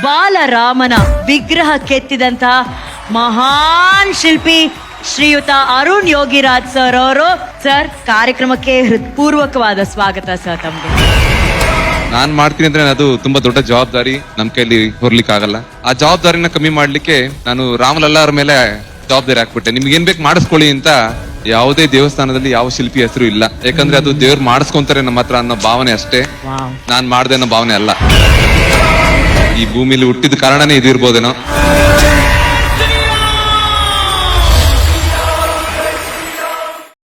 ಬಾಲರಾಮನ ವಿಗ್ರಹ ಕೆತ್ತಿದಂತಹ ಮಹಾನ್ ಶಿಲ್ಪಿ ಶ್ರೀಯುತ ಅರುಣ್ ಯೋಗಿರಾಜ್ ಸರ್ ಅವರು. ಸರ್ ಕಾರ್ಯಕ್ರಮಕ್ಕೆ ಹೃತ್ಪೂರ್ವಕವಾದ ಸ್ವಾಗತ ಸರ್ ತಮಗೆ. ನಾನ್ ಮಾಡ್ತೀನಿ ಅಂದ್ರೆ ಅದು ತುಂಬಾ ದೊಡ್ಡ ಜವಾಬ್ದಾರಿ ನಮ್ ಕೈಲಿ ಹೊರ್ಲಿಕ್ಕೆ ಆಗಲ್ಲ ಆ ಜವಾಬ್ದಾರಿನ ಕಮ್ಮಿ ಮಾಡ್ಲಿಕ್ಕೆ ನಾನು ರಾಮಲಲ್ಲಾರ ಮೇಲೆ ಜವಾಬ್ದಾರಿ ಹಾಕ್ಬಿಟ್ಟೆ. ನಿಮ್ಗೆ ಏನ್ ಬೇಕು ಮಾಡಿಸ್ಕೊಳ್ಳಿ ಅಂತ ಯಾವುದೇ ದೇವಸ್ಥಾನದಲ್ಲಿ ಯಾವ ಶಿಲ್ಪಿ ಹೆಸರು ಇಲ್ಲ. ಯಾಕಂದ್ರೆ ಅದು ದೇವ್ರು ಮಾಡಿಸ್ಕೊಂತಾರೆ ನಮ್ಮ ಹತ್ರ ಅನ್ನೋ ಭಾವನೆ ಅಷ್ಟೇ. ನಾನ್ ಮಾಡ್ದೆ ಅನ್ನೋ ಭಾವನೆ ಅಲ್ಲ. ಈ ಭೂಮಿಲಿ ಹುಟ್ಟಿದ ಕಾರಣನೇ ಇದು ಇರ್ಬೋದೇನೋ